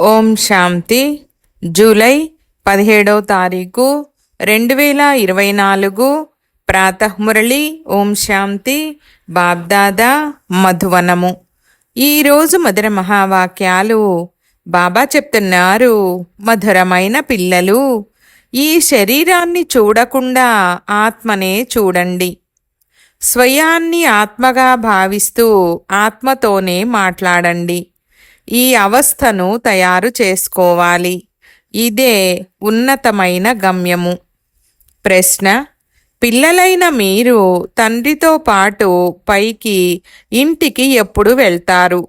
ఓం శాంతి. July పదిహేడవ తారీఖు రెండు వేల ఇరవై నాలుగు. ప్రాతఃమురళి ఓం శాంతి. బాబ్దాదా మధువనము. ఈరోజు మధుర మహావాక్యాలు బాబా చెప్తున్నారు. మధురమైన పిల్లలు ఈ శరీరాన్ని చూడకుండా ఆత్మనే చూడండి. స్వయాన్ని ఆత్మగా భావిస్తూ ఆత్మతోనే మాట్లాడండి. ఈ అవస్థను తయారు చేసుకోవాలి. ఇదే ఉన్నతమైన గమ్యము. ప్రశ్న పిల్లలైన మీరు తండ్రితో పాటు పైకి ఇంటికి ఎప్పుడు వెళ్తారు?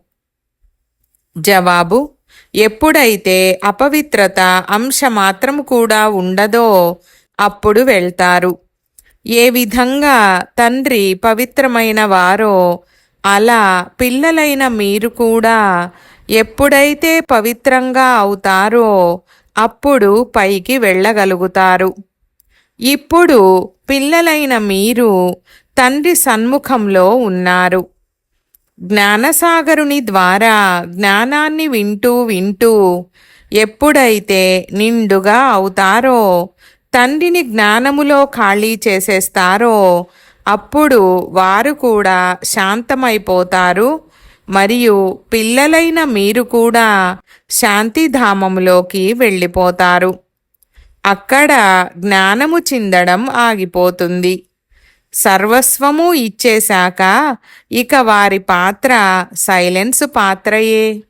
జవాబు ఎప్పుడైతే అపవిత్రత అంశ మాత్రం కూడా ఉండదో అప్పుడు వెళ్తారు. ఏ విధంగా తండ్రి పవిత్రమైన వారో అలా పిల్లలైన మీరు కూడా ఎప్పుడైతే పవిత్రంగా అవుతారో అప్పుడు పైకి వెళ్ళగలుగుతారు. ఇప్పుడు పిల్లలైన మీరు తండ్రి సన్ముఖంలో ఉన్నారు. జ్ఞానసాగరుని ద్వారా జ్ఞానాన్ని వింటూ వింటూ ఎప్పుడైతే నిండుగా అవుతారో తండ్రిని జ్ఞానములో ఖాళీ చేసేస్తారో అప్పుడు వారు కూడా శాంతమైపోతారు. మరియు పిల్లలైన మీరు కూడా శాంతిధామములోకి వెళ్ళిపోతారు. అక్కడ జ్ఞానము చిందడం ఆగిపోతుంది. సర్వస్వము ఇచ్చేశాక ఇక వారి పాత్ర సైలెన్స్ పాత్రయే.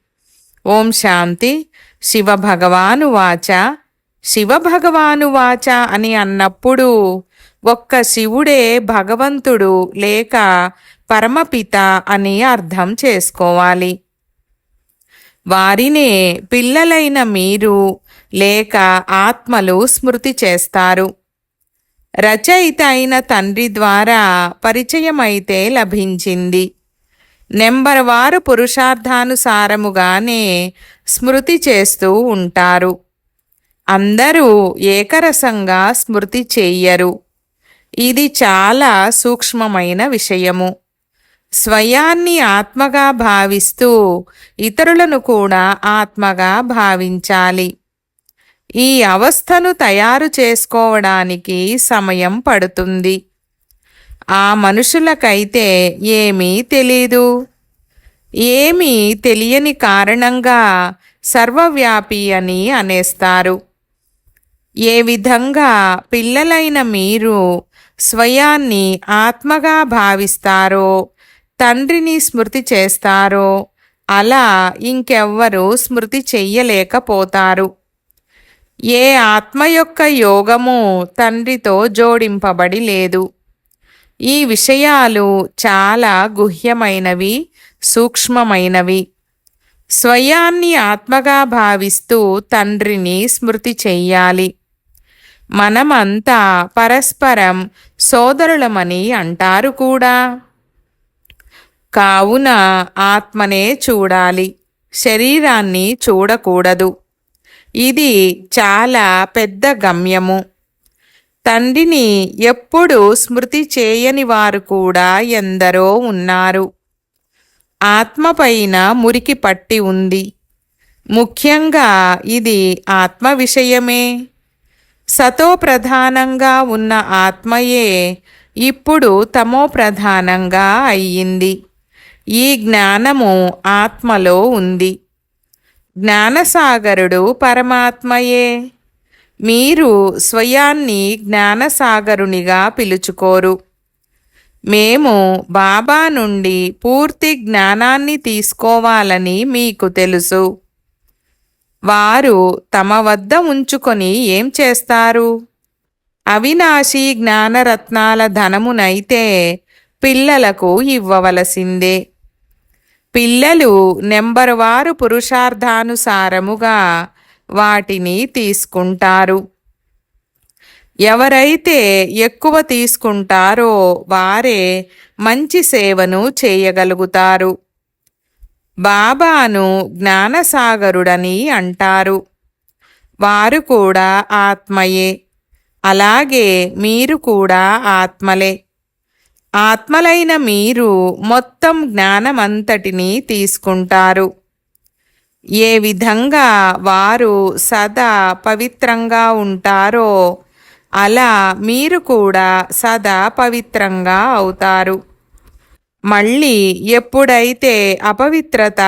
ఓం శాంతి. శివ భగవాను వాచ. శివ భగవాను వాచ అని అన్నప్పుడు ఒక్క శివుడే భగవంతుడు లేక పరమపిత అని అర్థం చేసుకోవాలి. వారినే పిల్లలైన మీరు లేక ఆత్మలు స్మృతి చేస్తారు. రచయిత అయిన తండ్రి ద్వారా పరిచయమైతే లభించింది. నెంబర్ వారు పురుషార్థానుసారముగానే స్మృతి చేస్తూ ఉంటారు. అందరూ ఏకరసంగా స్మృతి చెయ్యరు ఇది చాలా సూక్ష్మమైన విషయము. స్వయాన్ని ఆత్మగా భావిస్తూ ఇతరులను కూడా ఆత్మగా భావించాలి. ఈ అవస్థను తయారు చేసుకోవడానికి సమయం పడుతుంది. ఆ మనుషులకైతే ఏమీ తెలీదు. ఏమీ తెలియని కారణంగా సర్వవ్యాపి అని అనేస్తారు. ఏ విధంగా పిల్లలైన మీరు స్వయాన్ని ఆత్మగా భావిస్తారో తండ్రిని స్మృతి చేస్తారో అలా ఇంకెవ్వరూ స్మృతి చెయ్యలేకపోతారు. ఏ ఆత్మ యొక్క యోగము తండ్రితో జోడింపబడి లేదు. ఈ విషయాలు చాలా గుహ్యమైనవి సూక్ష్మమైనవి. స్వయాన్ని ఆత్మగా భావిస్తూ తండ్రిని స్మృతి చెయ్యాలి. మనమంతా పరస్పరం సోదరులమని అంటారు కూడా. కావున ఆత్మనే చూడాలి శరీరాన్ని చూడకూడదు. ఇది చాలా పెద్ద గమ్యము. తండ్రిని ఎప్పుడూ స్మృతి చేయని వారు కూడా ఎందరో ఉన్నారు. ఆత్మపైన మురికి పట్టి ఉంది. ముఖ్యంగా ఇది ఆత్మ విషయమే. సతో ప్రధానంగా ఉన్న ఆత్మయే ఇప్పుడు తమో ప్రధానంగా అయ్యింది. ఈ జ్ఞానము ఆత్మలో ఉంది. జ్ఞానసాగరుడు పరమాత్మయే. మీరు స్వయాన్ని జ్ఞానసాగరునిగా పిలుచుకోరు. మేము బాబా నుండి పూర్తి జ్ఞానాన్ని తీసుకోవాలని మీకు తెలుసు. వారు తమ వద్ద ఉంచుకొని ఏం చేస్తారు? అవినాశి జ్ఞానరత్నాల ధనమునైతే పిల్లలకు ఇవ్వవలసిందే. పిల్లలు నెంబరువారు పురుషార్థానుసారముగా వాటిని తీసుకుంటారు. ఎవరైతే ఎక్కువ తీసుకుంటారో వారే మంచి సేవను చేయగలుగుతారు. బాబాను జ్ఞానసాగరుడని అంటారు. వారు కూడా ఆత్మయే. అలాగే మీరు కూడా ఆత్మలే. ఆత్మలైన మీరు మొత్తం జ్ఞానమంతటినీ తీసుకుంటారు. ఏ విధంగా వారు సదా పవిత్రంగా ఉంటారో అలా మీరు కూడా సదా పవిత్రంగా అవుతారు. మళ్ళీ ఎప్పుడైతే అపవిత్రత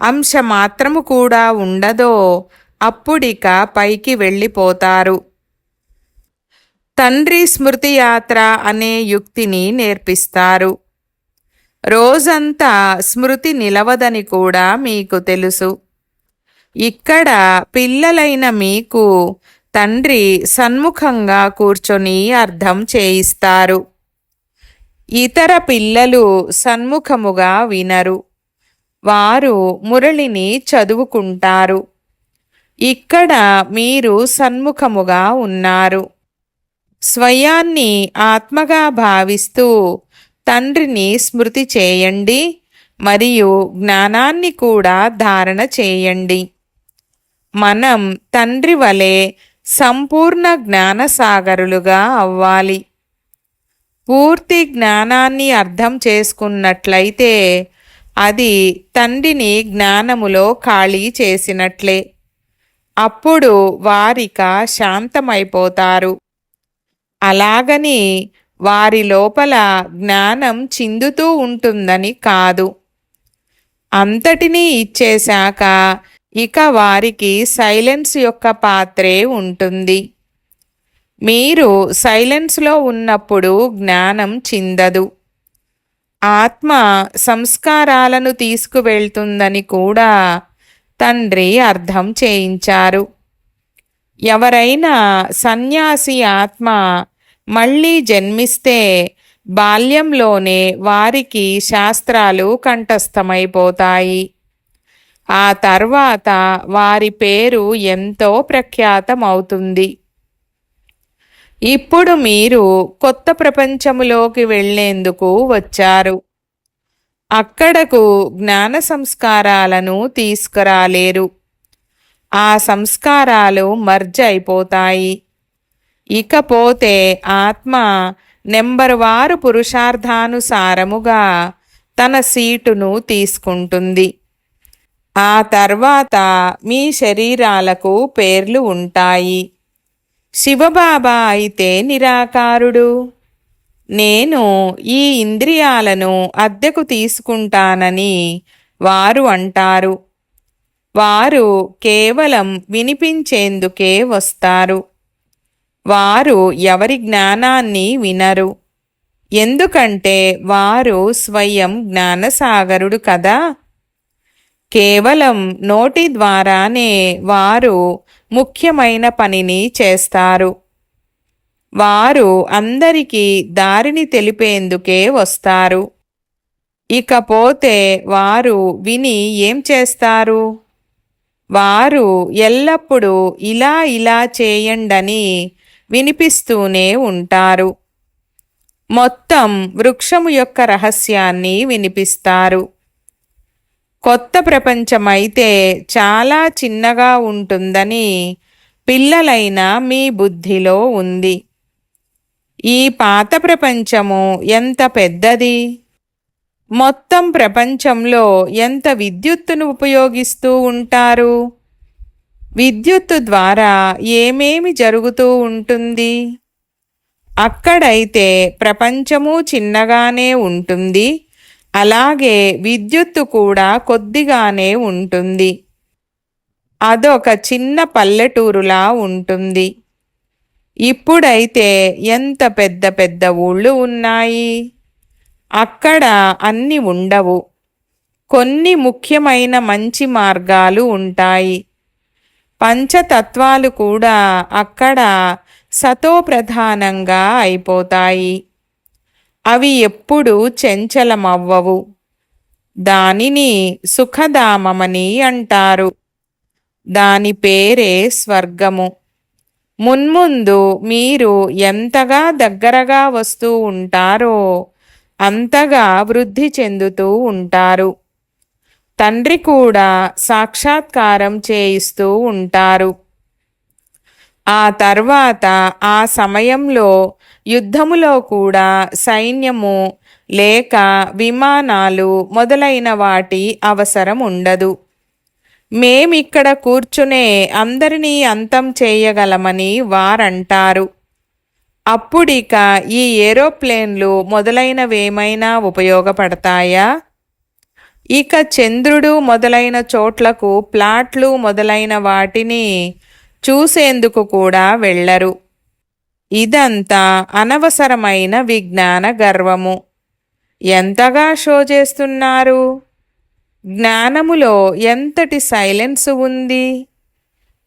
అంశ మాత్రము కూడా ఉండదో అప్పుడిక పైకి వెళ్ళిపోతారు. తండ్రి స్మృతి యాత్ర అనే యుక్తిని నేర్పిస్తారు. రోజంతా స్మృతి నిలవదని కూడా మీకు తెలుసు. ఇక్కడ పిల్లలైన మీకు తండ్రి సన్ముఖంగా కూర్చొని అర్థం చేయిస్తారు. ఇతర పిల్లలు సన్ముఖముగా వినరు. వారు మురళిని చదువుకుంటారు. ఇక్కడ మీరు సన్ముఖముగా ఉన్నారు. స్వయాన్ని ఆత్మగా భావిస్తూ తండ్రిని స్మృతి చేయండి మరియు జ్ఞానాన్ని కూడా ధారణ చేయండి. మనం తండ్రి వలె సంపూర్ణ జ్ఞానసాగరులుగా అవ్వాలి. పూర్తి జ్ఞానాన్ని అర్థం చేసుకున్నట్లయితే అది తండ్రిని జ్ఞానములో ఖాళీ చేసినట్లే. అప్పుడు వారిక శాంతమైపోతారు. అలాగని వారి లోపల జ్ఞానం చిందుతూ ఉంటుందని కాదు. అంతటినీ ఇచ్చేశాక ఇక వారికి సైలెన్స్ యొక్క పాత్రే ఉంటుంది. మీరు సైలెన్స్లో ఉన్నప్పుడు జ్ఞానం చిందదు. ఆత్మ సంస్కారాలను తీసుకువెళ్తుందని కూడా తండ్రి అర్థం చేయించారు. ఎవరైనా సన్యాసి ఆత్మ మళ్ళీ జన్మిస్తే బాల్యంలోనే వారికి శాస్త్రాలు కంఠస్థమైపోతాయి. ఆ తర్వాత వారి పేరు ఎంతో ప్రఖ్యాతమవుతుంది. ఇప్పుడు మీరు కొత్త ప్రపంచములోకి వెళ్ళేందుకు వచ్చారు. అక్కడకు జ్ఞాన సంస్కారాలను తీసుకురాలేరు. ఆ సంస్కారాలు మర్జ్ అయిపోతాయి. ఇకపోతే ఆత్మ నెంబర్ వారు పురుషార్థానుసారముగా తన సీటును తీసుకుంటుంది. ఆ తర్వాత మీ శరీరాలకు పేర్లు ఉంటాయి. శివబాబా అయితే నిరాకారుడు. నేను ఈ ఇంద్రియాలను అద్దెకు తీసుకుంటానని వారు అంటారు. వారు కేవలం వినిపించేందుకే వస్తారు. వారు ఎవరి జ్ఞానాన్ని వినరు. ఎందుకంటే వారు స్వయం జ్ఞానసాగరుడు కదా. కేవలం నోటి ద్వారానే వారు ముఖ్యమైన పనిని చేస్తారు. వారు అందరికీ దారిని తెలిపేందుకే వస్తారు. ఇకపోతే వారు విని ఏం చేస్తారు? వారు ఎల్లప్పుడూ ఇలా ఇలా చేయండని వినిపిస్తూనే ఉంటారు. మొత్తం వృక్షము యొక్క రహస్యాన్ని వినిపిస్తారు. కొత్త ప్రపంచమైతే చాలా చిన్నగా ఉంటుందని పిల్లలైన మీ బుద్ధిలో ఉంది. ఈ పాత ప్రపంచము ఎంత పెద్దది? మొత్తం ప్రపంచంలో ఎంత విద్యుత్తును ఉపయోగిస్తూ ఉంటారు? విద్యుత్తు ద్వారా ఏమేమి జరుగుతూ ఉంటుంది? అక్కడైతే ప్రపంచము చిన్నగానే ఉంటుంది. అలాగే విద్యుత్తు కూడా కొద్దిగానే ఉంటుంది. అదొక చిన్న పల్లెటూరులా ఉంటుంది. ఇప్పుడైతే ఎంత పెద్ద పెద్ద ఊళ్ళు ఉన్నాయి? అక్కడ అన్ని ఉండవు. కొన్ని ముఖ్యమైన మంచి మార్గాలు ఉంటాయి. పంచతత్వాలు కూడా అక్కడ సతోప్రధానంగా అయిపోతాయి. అవి ఎప్పుడు చెంచలమవ్వవు. దానిని సుఖధామమని అంటారు. దాని పేరే స్వర్గము. మున్ముందు మీరు ఎంతగా దగ్గరగా వస్తూ ఉంటారో అంతగా వృద్ధి చెందుతూ ఉంటారు. తండ్రి కూడా సాక్షాత్కారం చేయిస్తూ ఉంటారు. ఆ తర్వాత ఆ సమయంలో యుద్ధములో కూడా సైన్యము లేక విమానాలు మొదలైన వాటి అవసరం ఉండదు మేమిక్కడ కూర్చునే అందరినీ అంతం చేయగలమని వారంటారు. అప్పుడిక ఈ ఏరోప్లేన్లు మొదలైనవేమైనా ఉపయోగపడతాయా? ఇక చంద్రుడు మొదలైన చోట్లకు ప్లాట్లు మొదలైన వాటిని చూసేందుకు కూడా వెళ్ళరు. ఇదంతా అనవసరమైన విజ్ఞాన గర్వము. ఎంతగా షో చేస్తున్నారు? జ్ఞానములో ఎంతటి సైలెన్స్ ఉంది?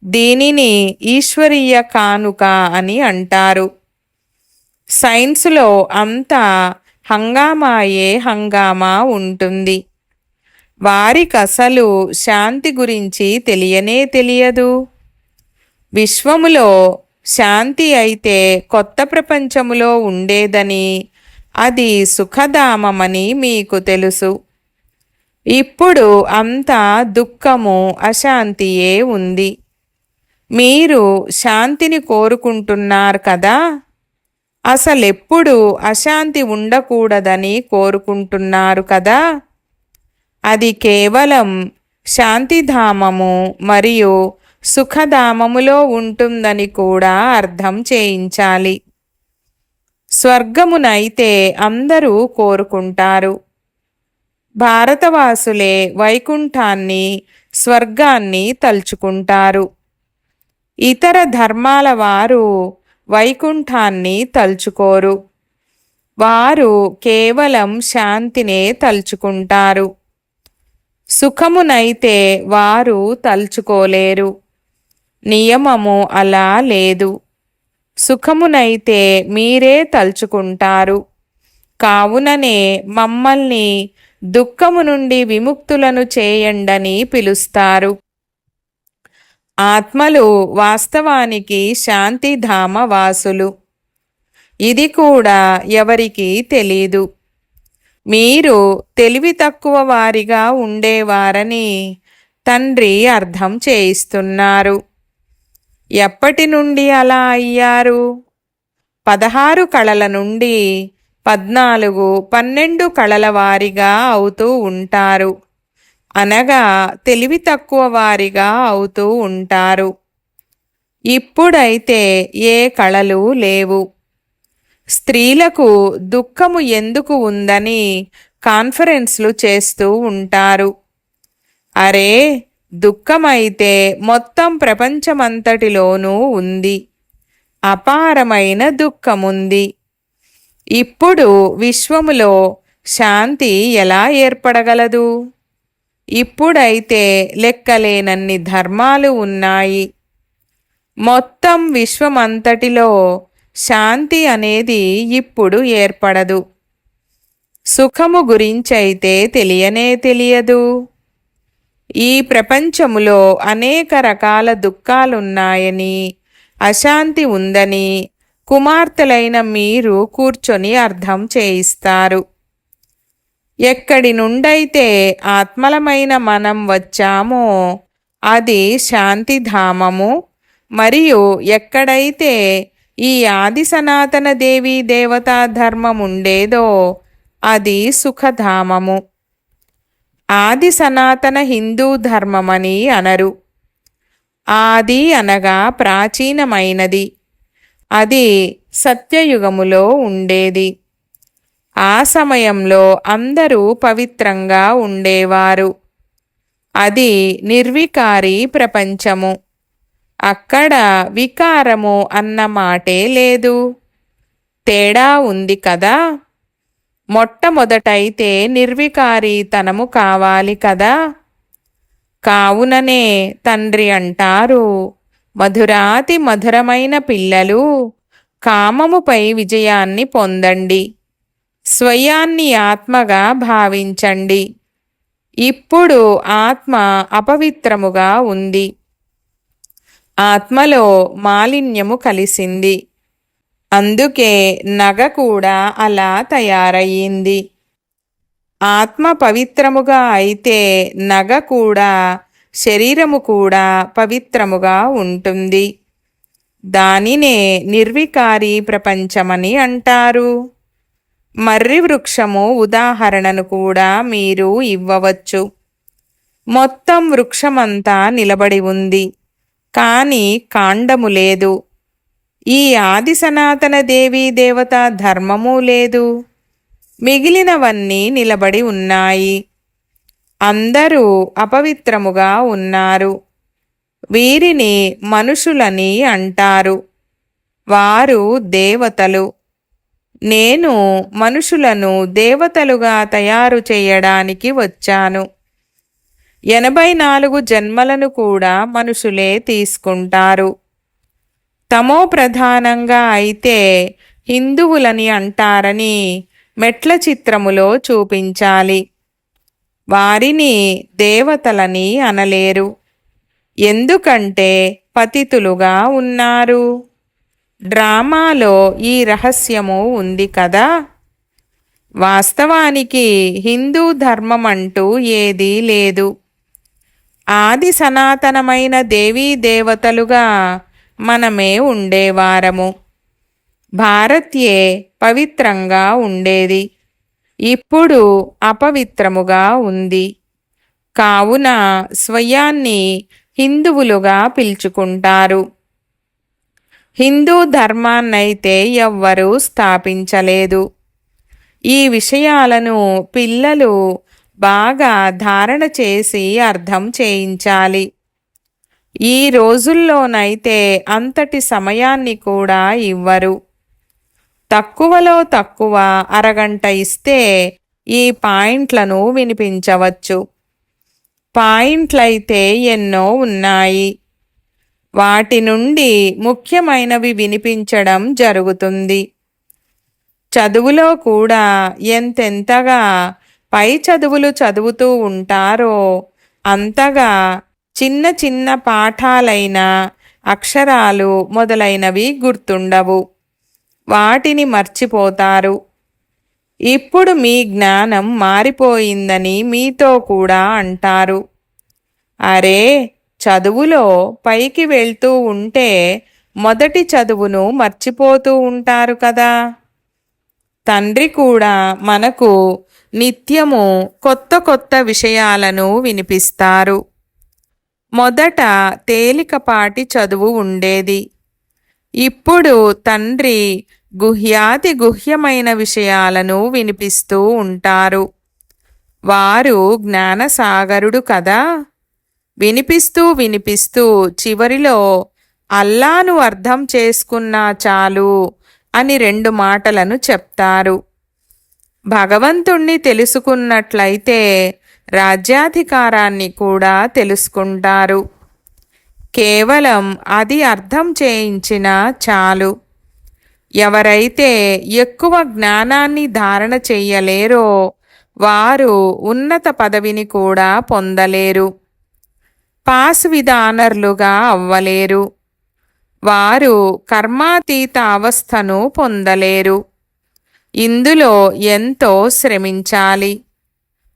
దీనిని ఈశ్వరీయ కానుక అని అంటారు. సైన్స్లో అంతా హంగామాయే హంగామా ఉంటుంది. వారికి అసలు శాంతి గురించి తెలియనే తెలియదు. విశ్వములో శాంతి అయితే కొత్త ప్రపంచములో ఉండేదని అది సుఖధామమని మీకు తెలుసు. ఇప్పుడు అంతా దుఃఖము అశాంతియే ఉంది. మీరు శాంతిని కోరుకుంటున్నారు కదా? అసలెప్పుడు అశాంతి ఉండకూడదని కోరుకుంటున్నారు కదా? అది కేవలం శాంతిధామము మరియు సుఖధామములో ఉంటుందని కూడా అర్థం చేయించాలి. స్వర్గమునైతే అందరూ కోరుకుంటారు. భారతవాసులే వైకుంఠాన్ని స్వర్గాన్ని తలుచుకుంటారు. ఇతర ధర్మాల వారు వైకుంఠాన్ని తలుచుకోరు. వారు కేవలం శాంతినే తలుచుకుంటారు. సుఖమునైతే వారు తలుచుకోలేరు. నియమము అలా లేదు. సుఖమునైతే మీరే తలుచుకుంటారు. కావుననే మమ్మల్ని దుఃఖము నుండి విముక్తులను చేయండని పిలుస్తారు. ఆత్మలు వాస్తవానికి శాంతిధామ వాసులు ఇది కూడా ఎవరికీ తెలీదు. మీరు తెలివి తక్కువ వారిగా ఉండేవారని తండ్రి అర్థం చేయిస్తున్నారు. ఎప్పటి నుండి అలా అయ్యారు? పదహారు కళల నుండి పద్నాలుగు పన్నెండు కళల వారిగా అవుతూ ఉంటారు. అనగా తెలివి తక్కువ వారిగా అవుతూ ఉంటారు. ఇప్పుడైతే ఏ కళలు లేవు. స్త్రీలకు దుఃఖము ఎందుకు ఉందని కాన్ఫరెన్స్లు చేస్తూ ఉంటారు. అరే దుఃఖమైతే మొత్తం ప్రపంచమంతటిలోనూ ఉంది. అపారమైన దుఃఖముంది. ఇప్పుడు విశ్వములో శాంతి ఎలా ఏర్పడగలదు? ఇప్పుడైతే లెక్కలేనన్ని ధర్మాలు ఉన్నాయి. మొత్తం విశ్వమంతటిలో శాంతి అనేది ఇప్పుడు ఏర్పడదు. సుఖము గురించైతే తెలియనే తెలియదు. ఈ ప్రపంచములో అనేక రకాల దుఃఖాలున్నాయని అశాంతి ఉందని కుమార్తెలైన మీరు కూర్చొని అర్థం చేయిస్తారు. ఎక్కడి నుండైతే ఆత్మలమైన మనం వచ్చామో అది శాంతిధామము. మరియు ఎక్కడైతే ఈ ఆది సనాతన దేవీ దేవతా ధర్మం ఉండేదో అది సుఖధామము. ఆది సనాతన హిందూ ధర్మమని అనరు. ఆది అనగా ప్రాచీనమైనది. అది సత్యయుగములో ఉండేది. ఆ సమయంలో అందరూ పవిత్రంగా ఉండేవారు. అది నిర్వికారి ప్రపంచము. అక్కడ వికారము అన్న మాటే లేదు. తేడా ఉంది కదా? మొట్టమొదటైతే నిర్వికారీతనము కావాలి కదా. కావుననే తండ్రి అంటారు. మధురాతి మధురమైన పిల్లలు కామముపై విజయాన్ని పొందండి. స్వయాన్ని ఆత్మగా భావించండి. ఇప్పుడు ఆత్మ అపవిత్రముగా ఉంది. ఆత్మలో మాలిన్యము కలిసింది. అందుకే నగ కూడా అలా తయారయ్యింది. ఆత్మ పవిత్రముగా అయితే నగ కూడా శరీరము కూడా పవిత్రముగా ఉంటుంది. దానినే నిర్వికారి ప్రపంచమని అంటారు. మర్రి వృక్షము ఉదాహరణను కూడా మీరు ఇవ్వవచ్చు. మొత్తం వృక్షమంతా నిలబడి ఉంది. కాని కాండము లేదు. ఈ ఆది సనాతన దేవీ దేవత ధర్మము లేదు. మిగిలినవన్నీ నిలబడి ఉన్నాయి. అందరూ అపవిత్రముగా ఉన్నారు. వీరిని మనుషులని అంటారు. వారు దేవతలు. నేను మనుషులను దేవతలుగా తయారు చేయడానికి వచ్చాను. ఎనభై నాలుగు జన్మలను కూడా మనుషులే తీసుకుంటారు. తమో ప్రధానంగా అయితే హిందువులని అంటారని మెట్ల చిత్రములో చూపించాలి. వారిని దేవతలని అనలేరు. ఎందుకంటే పతితులుగా ఉన్నారు. డ్రామాలో ఈ రహస్యము ఉంది కదా? వాస్తవానికి హిందూ ధర్మం అంటూ ఏదీ లేదు. ఆది సనాతనమైన దేవీ దేవతలుగా మనమే ఉండేవారము. భారత్యే పవిత్రంగా ఉండేది. ఇప్పుడు అపవిత్రముగా ఉంది. కావున స్వయాన్ని హిందువులుగా పిలుచుకుంటారు. హిందూ ధర్మాన్నైతే ఎవ్వరూ స్థాపించలేదు. ఈ విషయాలను పిల్లలు బాగా ధారణ చేసి అర్థం చేయించాలి. ఈ రోజుల్లోనైతే అంతటి సమయాన్ని కూడా ఇవ్వరు. తక్కువలో తక్కువ అరగంట ఇస్తే ఈ పాయింట్లను వినిపించవచ్చు. పాయింట్లైతే ఎన్నో ఉన్నాయి. వాటి నుండి ముఖ్యమైనవి వినిపించడం జరుగుతుంది. చదువులో కూడా ఎంతెంతగా పై చదువులు చదువుతూ ఉంటారో అంతగా చిన్న చిన్న పాఠాలైన అక్షరాలు మొదలైనవి గుర్తుండవు. వాటిని మర్చిపోతారు. ఇప్పుడు మీ జ్ఞానం మారిపోయిందని మీతో కూడా అంటారు. అరే చదువులో పైకి వెళ్తూ ఉంటే మొదటి చదువును మర్చిపోతూ ఉంటారు కదా. తండ్రి కూడా మనకు నిత్యము కొత్త కొత్త విషయాలను వినిపిస్తారు. మొదట తేలికపాటి చదువు ఉండేది. ఇప్పుడు తండ్రి గుహ్యాతి గుహ్యమైన విషయాలను వినిపిస్తూ ఉంటారు. వారు జ్ఞానసాగరుడు కదా. వినిపిస్తూ వినిపిస్తూ చివరిలో అల్లాను అర్థం చేసుకున్నా చాలు అని రెండు మాటలను చెప్తారు. భగవంతుణ్ణి తెలుసుకున్నట్లయితే రాజ్యాధికారాన్ని కూడా తెలుసుకుంటారు. కేవలం అది అర్థం చేయించినా చాలు. ఎవరైతే ఎక్కువ జ్ఞానాన్ని ధారణ చెయ్యలేరో వారు ఉన్నత పదవిని కూడా పొందలేరు. పాస్ విధానర్లుగా అవ్వలేరు. వారు కర్మాతీత అవస్థను పొందలేరు. ఇందులో ఎంతో శ్రమించాలి.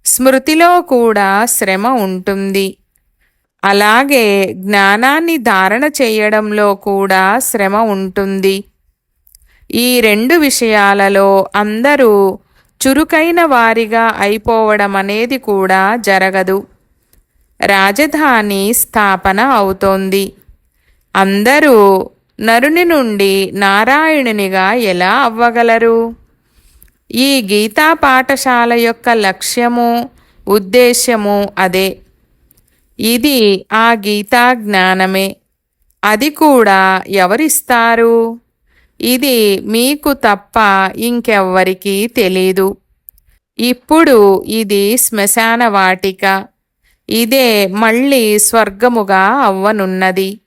స్మృతిలో కూడా శ్రమ ఉంటుంది. అలాగే జ్ఞానాన్ని ధారణ చేయడంలో కూడా శ్రమ ఉంటుంది. ఈ రెండు విషయాలలో అందరూ చురుకైన వారిగా అయిపోవడం అనేది కూడా జరగదు. రాజధాని స్థాపన అవుతోంది. అందరూ నరుని నుండి నారాయణునిగా ఎలా అవ్వగలరు? ఈ గీతా పాఠశాల యొక్క లక్ష్యము ఉద్దేశ్యము అదే. ఇది ఆ గీతా జ్ఞానమే. అది కూడా ఎవరిస్తారు? ఇది మీకు తప్ప ఇంకెవ్వరికీ తెలీదు. ఇప్పుడు ఇది శ్మశాన వాటిక. ఇదే మళ్ళీ స్వర్గముగా అవ్వనున్నది.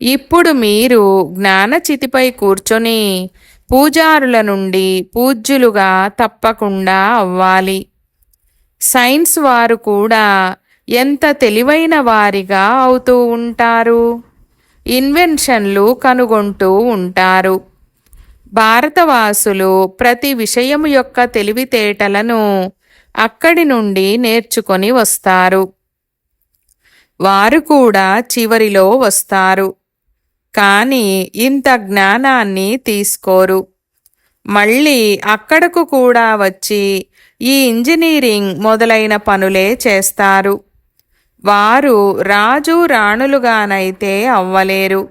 ఇప్పుడు మీరు జ్ఞానచితిపై కూర్చొని పూజారుల నుండి పూజ్యులుగా తప్పకుండా అవ్వాలి. సైన్స్ వారు కూడా ఎంత తెలివైన వారిగా అవుతూ ఉంటారు? ఇన్వెన్షన్లు కనుగొంటూ ఉంటారు. భారతవాసులు ప్రతి విషయం యొక్క తెలివితేటలను అక్కడి నుండి నేర్చుకొని వస్తారు. వారు కూడా చివరిలో వస్తారు. కానీ ఇంత జ్ఞానాన్ని తీసుకోరు. మళ్ళీ అక్కడకు కూడా వచ్చి ఈ ఇంజనీరింగ్ మొదలైన పనులే చేస్తారు. వారు రాజు రాణులుగానైతే అవ్వలేరు.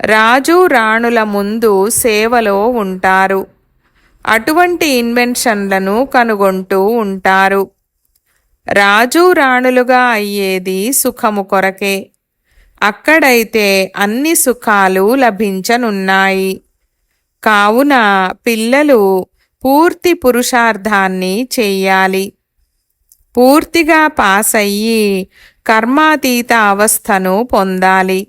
రాజు రాణుల ముందు సేవలో ఉంటారు. అటువంటి ఇన్వెన్షన్లను కనుగొంటూ ఉంటారు. రాజు రాణులుగా అయ్యేది సుఖము కొరకే. అక్కడైతే అన్ని సుఖాలు లభించనున్నాయి. కావున పిల్లలు పూర్తి పురుషార్థాన్ని చెయ్యాలి పూర్తిగా పాస్ అయ్యి కర్మాతీత అవస్థను పొందాలి.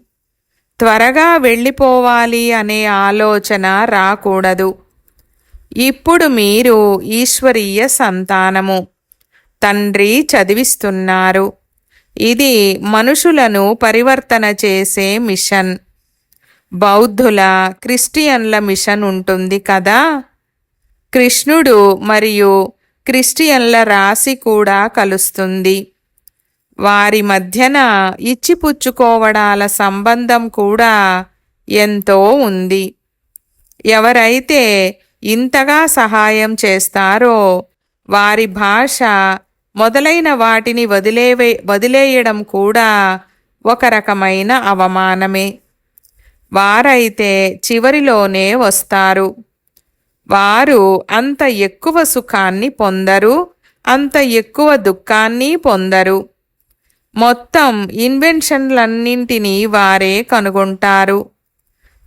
త్వరగా వెళ్ళిపోవాలి అనే ఆలోచన రాకూడదు. ఇప్పుడు మీరు ఈశ్వరీయ సంతానము. తండ్రి చదివిస్తున్నారు. ఇది మనుషులను పరివర్తన చేసే మిషన్. బౌద్ధుల క్రిస్టియన్ల మిషన్ ఉంటుంది కదా? కృష్ణుడు మరియు క్రిస్టియన్ల రాశి కూడా కలుస్తుంది. వారి మధ్యన ఇచ్చిపుచ్చుకోవడాల సంబంధం కూడా ఎంతో ఉంది. ఎవరైతే ఇంతగా సహాయం చేస్తారో వారి భాష మొదలైన వాటిని వదిలేవే వదిలేయడం కూడా ఒక రకమైన అవమానమే. వారైతే చివరిలోనే వస్తారు. వారు అంత ఎక్కువ సుఖాన్ని పొందరు అంత ఎక్కువ దుఃఖాన్ని పొందరు. మొత్తం ఇన్వెన్షన్లన్నింటినీ వారే కనుగొంటారు.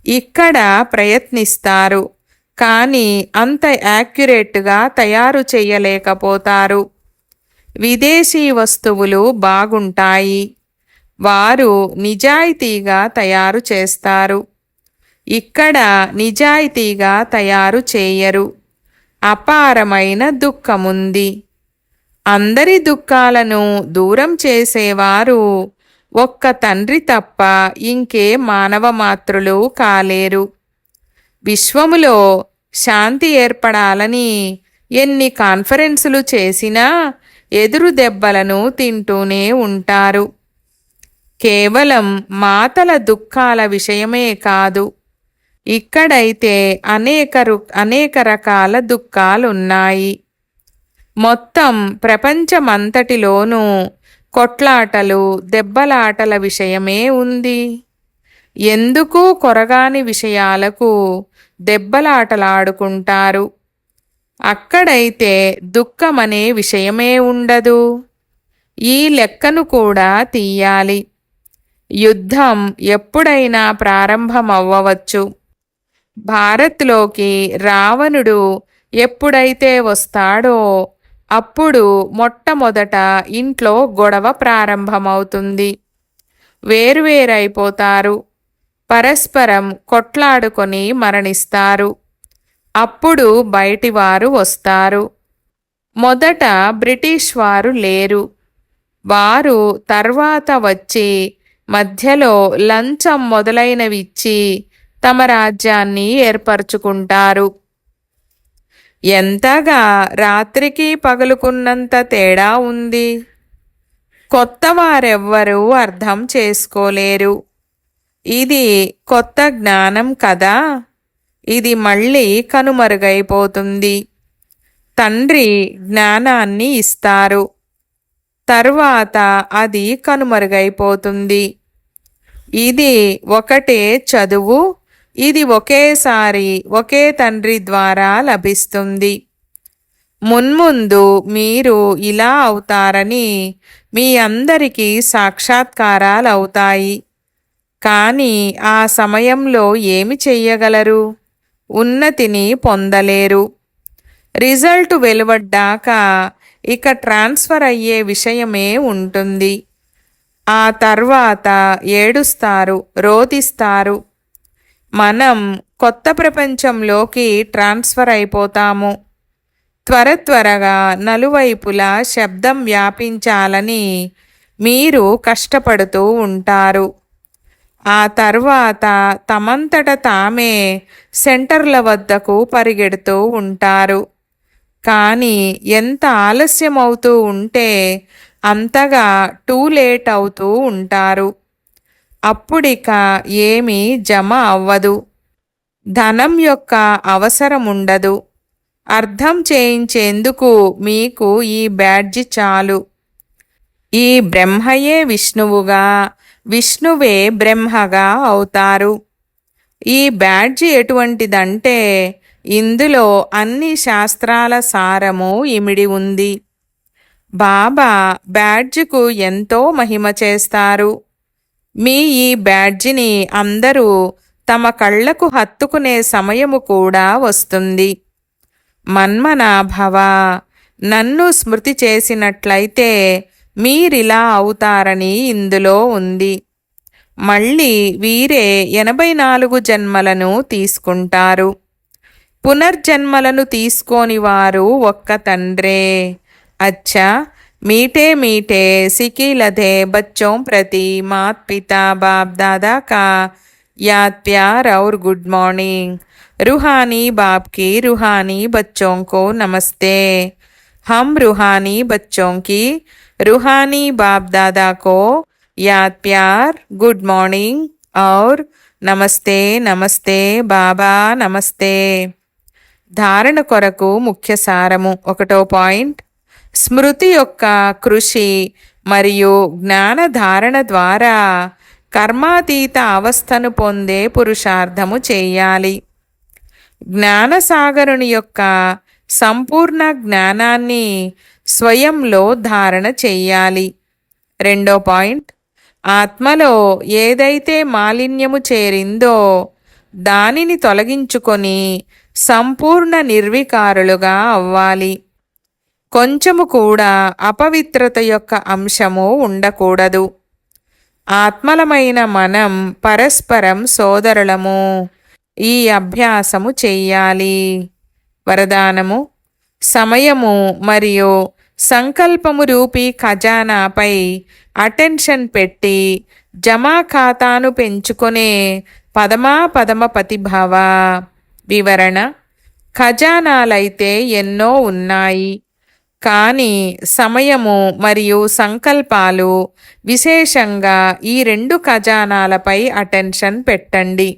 ఇక్కడ ప్రయత్నిస్తారు కానీ అంత యాక్యురేట్గా తయారు చేయలేకపోతారు. విదేశీ వస్తువులు బాగుంటాయి. వారు నిజాయితీగా తయారు చేస్తారు. ఇక్కడ నిజాయితీగా తయారు చేయరు. అపారమైన దుఃఖముంది. అందరి దుఃఖాలను దూరం చేసేవారు ఒక్క తండ్రి తప్ప ఇంకే మానవ మాతృలు కాలేరు. విశ్వములో శాంతి ఏర్పడాలని ఎన్ని కాన్ఫరెన్సులు చేసినా ఎదురు దెబ్బలను తింటూనే ఉంటారు. కేవలం మాతల దుఃఖాల విషయమే కాదు ఇక్కడైతే అనేక అనేక రకాల దుఃఖాలున్నాయి. మొత్తం ప్రపంచమంతటిలోనూ కొట్లాటలు దెబ్బలాటల విషయమే ఉంది. ఎందుకు కొరగాని విషయాలకు దెబ్బలాటలాడుకుంటారు? అక్కడైతే దుఃఖమనే విషయమే ఉండదు. ఈ లెక్కను కూడా తీయాలి. యుద్ధం ఎప్పుడైనా ప్రారంభమవ్వవచ్చు. భారత్లోకి రావణుడు ఎప్పుడైతే వస్తాడో అప్పుడు మొట్టమొదట ఇంట్లో గొడవ ప్రారంభమవుతుంది. వేరువేరైపోతారు. పరస్పరం కొట్లాడుకొని మరణిస్తారు. అప్పుడు బయటివారు వస్తారు. మొదట బ్రిటిష్ వారు లేరు. వారు తర్వాత వచ్చి మధ్యలో లంచం మొదలైనవి ఇచ్చి తమ రాజ్యాన్ని ఏర్పరచుకుంటారు. ఎంతగా రాత్రికి పగలుకున్నంత తేడా ఉంది. కొత్త వారెవ్వరూ అర్థం చేసుకోలేరు. ఇది కొత్త జ్ఞానం కదా? ఇది మళ్ళీ కనుమరుగైపోతుంది. తండ్రి జ్ఞానాన్ని ఇస్తారు. తర్వాత అది కనుమరుగైపోతుంది. ఇది ఒకటే చదువు ఇది ఒకేసారి ఒకే తండ్రి ద్వారా లభిస్తుంది. మున్ముందు మీరు ఇలా అవుతారని మీ అందరికీ సాక్షాత్కారాలు అవుతాయి కానీ ఆ సమయంలో ఏమి చెయ్యగలరు? ఉన్నతిని పొందలేరు. రిజల్ట్ వెలువడ్డాక ఇక ట్రాన్స్ఫర్ అయ్యే విషయమే ఉంటుంది. ఆ తర్వాత ఏడుస్తారు రోధిస్తారు. మనం కొత్త ప్రపంచంలోకి ట్రాన్స్ఫర్ అయిపోతాము. త్వర త్వరగా నలువైపులా శబ్దం వ్యాపించాలని మీరు కష్టపడుతూ ఉంటారు. ఆ తర్వాత తమంతట తామే సెంటర్ల వద్దకు పరిగెడుతూ ఉంటారు. కానీ ఎంత ఆలస్యం అవుతూ ఉంటే అంతగా టూ లేట్ అవుతూ ఉంటారు. అప్పుడిక ఏమీ జమ అవ్వదు. ధనం యొక్క అవసరం ఉండదు అర్థం చేయించేందుకు మీకు ఈ బ్యాడ్జి చాలు. ఈ బ్రహ్మయే విష్ణువుగా విష్ణువే బ్రహ్మగా అవుతారు. ఈ బ్యాడ్జి ఎటువంటిదంటే ఇందులో అన్ని శాస్త్రాల సారము ఇమిడి ఉంది. బాబా బ్యాడ్జ్కు ఎంతో మహిమ చేస్తారు. మీ ఈ బ్యాడ్జిని అందరూ తమ కళ్ళకు హత్తుకునే సమయము కూడా వస్తుంది. మన్మనాభవ నన్ను స్మృతి చేసినట్లయితే మీరిలా అవుతారని ఇందులో ఉంది మళ్ళీ వీరే ఎనభై నాలుగు జన్మలను తీసుకుంటారు పునర్జన్మలను తీసుకోని వారు ఒక్క తండ్రే అచ్చా मीठे मीठे सिकी लधे बच्चों प्रति मात पिता बाप दादा का याद प्यार और गुड मॉर्निंग रूहानी बाप की रूहानी बच्चों को नमस्ते हम रूहानी बच्चों की रूहानी बाप दादा को याद प्यार गुड मॉर्निंग और నమస్తే నమస్తే బాబా నమస్తే ధారణ కొరకు ముఖ్య సారము ఒకటో పాయింట్ స్మృతి యొక్క కృషి మరియు జ్ఞానధారణ ద్వారా కర్మాతీత అవస్థను పొందే పురుషార్థము చేయాలి జ్ఞానసాగరుని యొక్క సంపూర్ణ జ్ఞానాన్ని స్వయంలో ధారణ చెయ్యాలి. రెండో పాయింట్ ఆత్మలో ఏదైతే మాలిన్యము చేరిందో దానిని తొలగించుకొని సంపూర్ణ నిర్వికారులుగా అవ్వాలి. కొంచెము కూడా అపవిత్రత యొక్క అంశము ఉండకూడదు. ఆత్మలమైన మనం పరస్పరం సోదరులము ఈ అభ్యాసము చెయ్యాలి. వరదానము. సమయము మరియు సంకల్పము రూపీ ఖజానాపై అటెన్షన్ పెట్టి జమా ఖాతాను పెంచుకునే పదమా పదమ పతిభావ వివరణ ఖజానాలైతే ఎన్నో ఉన్నాయి. కానీ సమయము మరియు సంకల్పాలు విశేషంగా ఈ రెండు ఖజానాలపై అటెన్షన్ పెట్టండి.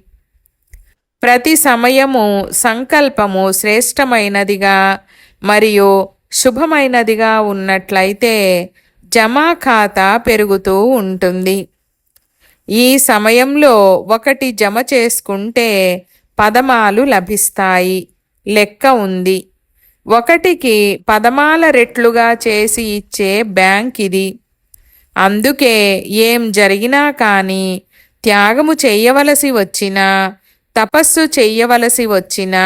ప్రతి సమయము సంకల్పము శ్రేష్టమైనదిగా మరియు శుభమైనదిగా ఉన్నట్లయితే జమా ఖాతా పెరుగుతూ ఉంటుంది. ఈ సమయంలో ఒకటి జమ చేసుకుంటే పదమాలు లభిస్తాయి. లెక్క ఉంది. ఒకటికి పదమాల రెట్లుగా చేసి ఇచ్చే బ్యాంక్ ఇది. అందుకే ఏం జరిగినా కానీ త్యాగము చేయవలసి వచ్చినా తపస్సు చెయ్యవలసి వచ్చినా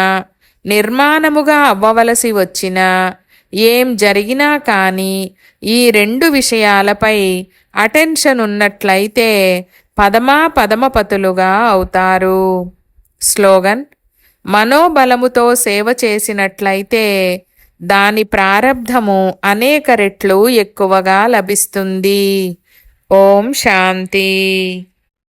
నిర్మాణముగా అవ్వవలసి వచ్చినా ఏం జరిగినా కానీ ఈ రెండు విషయాలపై అటెన్షన్ ఉన్నట్లయితే పదమా పదమపతులుగా అవుతారు. స్లోగన్ మనోబలముతో సేవ చేసినట్లయితే దాని ప్రారంధము అనేక రెట్లు ఎక్కువగా లభిస్తుంది. ఓం శాంతి.